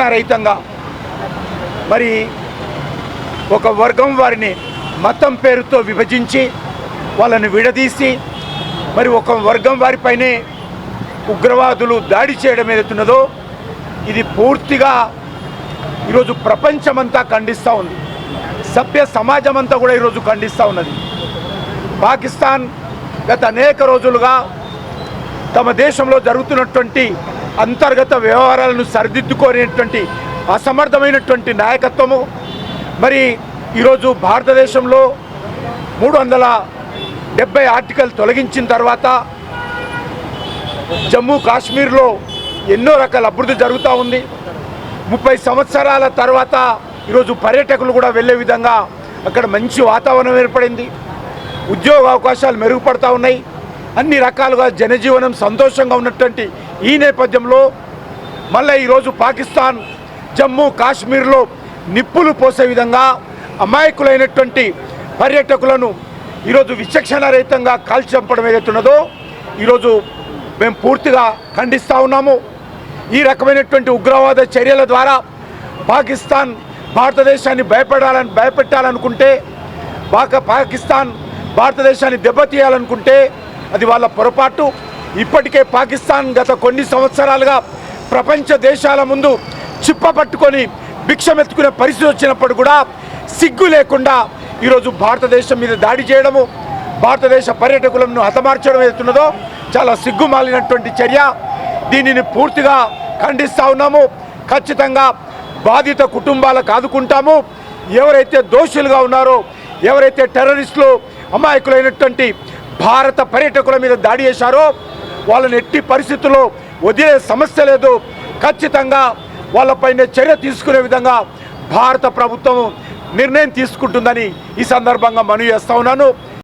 రహితంగా. మరి ఒక వర్గం వారిని మతం పేరుతో విభజించి వాళ్ళని విడదీసి మరి ఒక వర్గం వారిపైనే ఉగ్రవాదులు దాడి చేయడం ఏదైతున్నదో ఇది పూర్తిగా ఈరోజు ప్రపంచమంతా ఖండిస్తూ ఉంది. సభ్య సమాజం అంతా కూడా ఈరోజు ఖండిస్తూ ఉన్నది. పాకిస్తాన్ గత అనేక రోజులుగా తమ దేశంలో జరుగుతున్నటువంటి అంతర్గత వ్యవహారాలను సరిదిద్దుకోనేటువంటి అసమర్థమైనటువంటి నాయకత్వము. మరి ఈరోజు భారతదేశంలో మూడు వందల డెబ్బై ఆర్టికల్ తొలగించిన తర్వాత జమ్మూ కాశ్మీర్లో ఎన్నో రకాల అభివృద్ధి జరుగుతూ ఉంది. ముప్పై సంవత్సరాల తర్వాత ఈరోజు పర్యాటకులు కూడా వెళ్ళే విధంగా అక్కడ మంచి వాతావరణం ఏర్పడింది. ఉద్యోగ అవకాశాలు మెరుగుపడతా ఉన్నాయి. అన్ని రకాలుగా జనజీవనం సంతోషంగా ఉన్నటువంటి ఈ నేపథ్యంలో మళ్ళీ ఈరోజు పాకిస్తాన్ జమ్మూ కాశ్మీర్లో నిప్పులు పోసే విధంగా అమాయకులైనటువంటి పర్యాటకులను ఈరోజు విచక్షణ రహితంగా కాల్చంపడం ఏదైతున్నదో ఈరోజు మేము పూర్తిగా ఖండిస్తూ ఉన్నాము. ఈ రకమైనటువంటి ఉగ్రవాద చర్యల ద్వారా పాకిస్తాన్ భారతదేశాన్ని భయపడాలని భయపెట్టాలనుకుంటే పాక పాకిస్తాన్ భారతదేశాన్ని దెబ్బతీయాలనుకుంటే అది వాళ్ళ పొరపాటు. ఇప్పటికే పాకిస్తాన్ గత కొన్ని సంవత్సరాలుగా ప్రపంచ దేశాల ముందు చిప్ప పట్టుకొని భిక్షమెత్తుకునే పరిస్థితి వచ్చినప్పుడు కూడా సిగ్గు లేకుండా ఈరోజు భారతదేశం మీద దాడి చేయడము భారతదేశ పర్యాటకులను హతమార్చడం ఏదైతున్నదో చాలా సిగ్గుమాలినటువంటి చర్య. దీనిని పూర్తిగా ఖండిస్తూ ఉన్నాము. ఖచ్చితంగా బాధిత కుటుంబాలకు ఆదుకుంటాము ఎవరైతే దోషులుగా ఉన్నారో ఎవరైతే టెర్రరిస్టులు అమాయకులైనటువంటి భారత పర్యాటకుల మీద దాడి చేశారో వాళ్ళని ఎట్టి పరిస్థితుల్లో వదిలే సమస్య లేదు. ఖచ్చితంగా వాళ్ళపైన చర్య తీసుకునే విధంగా భారత ప్రభుత్వం నిర్ణయం తీసుకుంటుందని ఈ సందర్భంగా మనవి చేస్తా ఉన్నాను.